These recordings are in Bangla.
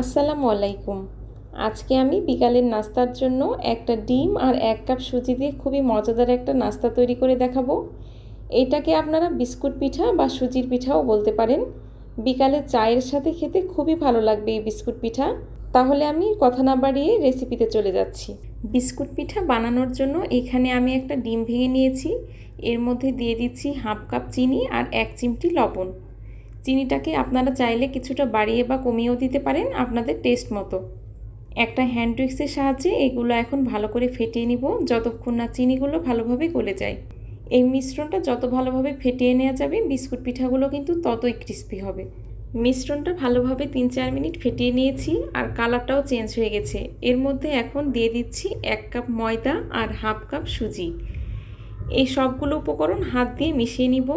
আসসালামু আলাইকুম। আজকে আমি বিকালের নাস্তার জন্য একটা ডিম আর এক কাপ সুজি দিয়ে খুবই মজাদার একটা নাস্তা তৈরি করে দেখাবো। এটাকে আপনারা বিস্কুট পিঠা বা সুজির পিঠাও বলতে পারেন। বিকালে চায়ের সাথে খেতে খুবই ভালো লাগবে এই বিস্কুট পিঠা। তাহলে আমি কথা না বাড়িয়ে রেসিপিতে চলে যাচ্ছি। বিস্কুট পিঠা বানানোর জন্য এখানে আমি একটা ডিম ভেঙে নিয়েছি। এর মধ্যে দিয়ে দিচ্ছি হাফ কাপ চিনি আর এক চিমটি লবণ। চিনিটাকে আপনারা চাইলে কিছুটা বাড়িয়ে বা কমিয়েও দিতে পারেন আপনাদের টেস্ট মতো। একটা হ্যান্ড উইক্সের সাহায্যে এগুলো এখন ভালো করে ফেটিয়ে নিব যতক্ষণ না চিনিগুলো ভালোভাবে গলে যায়। এই মিশ্রণটা যত ভালোভাবে ফেটিয়ে নেওয়া যাবে বিস্কুট পিঠাগুলো কিন্তু ততই ক্রিস্পি হবে। মিশ্রণটা ভালোভাবে তিন চার মিনিট ফেটিয়ে নিয়েছি আর কালারটাও চেঞ্জ হয়ে গেছে। এর মধ্যে এখন দিয়ে দিচ্ছি এক কাপ ময়দা আর হাফ কাপ সুজি। এই সবগুলো উপকরণ হাত দিয়ে মিশিয়ে নিব।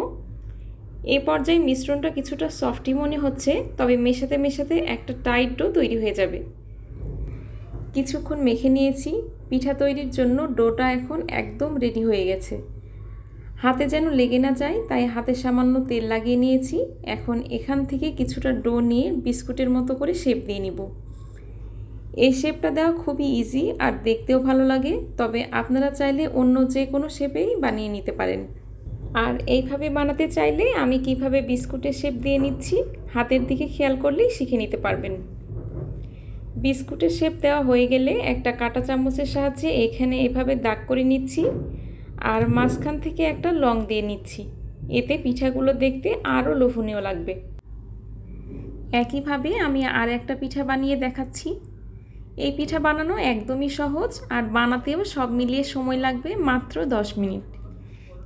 এই পর্যায়ে মিশ্রণটা কিছুটা সফটি মনে হচ্ছে, তবে মেশাতে মেশাতে একটা টাইট ডো তৈরি হয়ে যাবে। কিছুক্ষণ মেখে নিয়েছি, পিঠা তৈরির জন্য ডোটা এখন একদম রেডি হয়ে গেছে। হাতে যেন লেগে না যায়, তাই হাতে সামান্য তেল লাগিয়ে নিয়েছি। এখন এখান থেকে কিছুটা ডো নিয়ে বিস্কুটের মতো করে শেপ দিয়ে নিব। এই শেপটা দেওয়া খুবই ইজি আর দেখতেও ভালো লাগে, তবে আপনারা চাইলে অন্য যে কোনো শেপেই বানিয়ে নিতে পারেন। আর এইভাবে বানাতে চাইলে আমি কীভাবে বিস্কুটের শেপ দিয়ে নিচ্ছি, হাতের দিকে খেয়াল করলেই শিখে নিতে পারবেন। বিস্কুটের শেপ দেওয়া হয়ে গেলে একটা কাঁটা চামচের সাহায্যে এখানে এভাবে দাগ করে নিচ্ছি আর মাঝখান থেকে একটা লং দিয়ে নিচ্ছি। এতে পিঠাগুলো দেখতে আরও লোভনীয় লাগবে। একইভাবে আমি আর একটা পিঠা বানিয়ে দেখাচ্ছি। এই পিঠা বানানো একদমই সহজ আর বানাতেও সব মিলিয়ে সময় লাগবে মাত্র দশ মিনিট।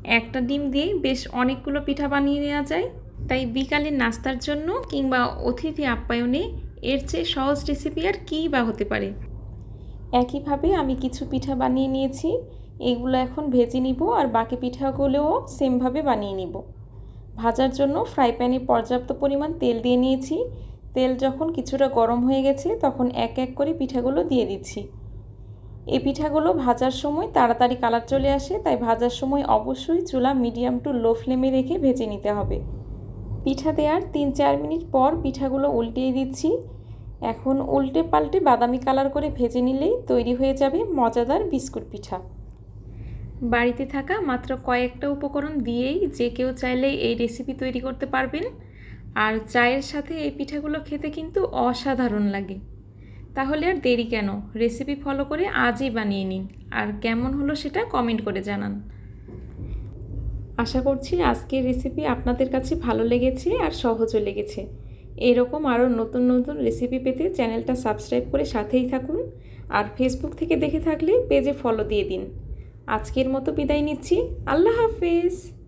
একটা ডিম দিয়ে বেশ অনেকগুলো পিঠা বানিয়ে নেওয়া যায়। তাই বিকালের নাস্তার জন্য কিংবা অতিথি আপ্যায়নে এর চেয়ে সহজ রেসিপি আর কী বা হতে পারে? একইভাবে আমি কিছু পিঠা বানিয়ে নিয়েছি। এগুলো এখন ভেজে নিব আর বাকি পিঠাগুলোও সেমভাবে বানিয়ে নিব। ভাজার জন্য ফ্রাই প্যানে পর্যাপ্ত পরিমাণ তেল দিয়ে নিয়েছি। তেল যখন কিছুটা গরম হয়ে গেছে তখন এক এক করে পিঠাগুলো দিয়ে দিচ্ছি। এই পিঠাগুলো ভাজার সময় তাড়াতাড়ি কালার চলে আসে, তাই ভাজার সময় অবশ্যই চুলা মিডিয়াম টু লো ফ্লেমে রেখে ভেজে নিতে হবে। পিঠা দেওয়ার তিন চার মিনিট পর পিঠাগুলো উল্টিয়ে দিচ্ছি। এখন উল্টে পাল্টে বাদামি কালার করে ভেজে নিলেই তৈরি হয়ে যাবে মজাদার বিস্কুট পিঠা। বাড়িতে থাকা মাত্র কয়েকটা উপকরণ দিয়েই যে কেউ চাইলে এই রেসিপি তৈরি করতে পারবেন। আর চায়ের সাথে এই পিঠাগুলো খেতে কিন্তু অসাধারণ লাগে। তাহলে আর দেরি কেন? রেসিপি ফলো করে আজই বানিয়ে নিন। আর কেমন হলো সেটা কমেন্ট করে জানান। আশা করছি আজকের রেসিপি আপনাদের কাছে ভালো লেগেছে আর সহজও লেগেছে। এরকম আরও নতুন নতুন রেসিপি পেতে চ্যানেলটা সাবস্ক্রাইব করে সাথেই থাকুন। আর ফেসবুক থেকে দেখে থাকলে পেজে ফলো দিয়ে দিন। আজকের মতো বিদায় নিচ্ছি। আল্লাহ হাফেজ!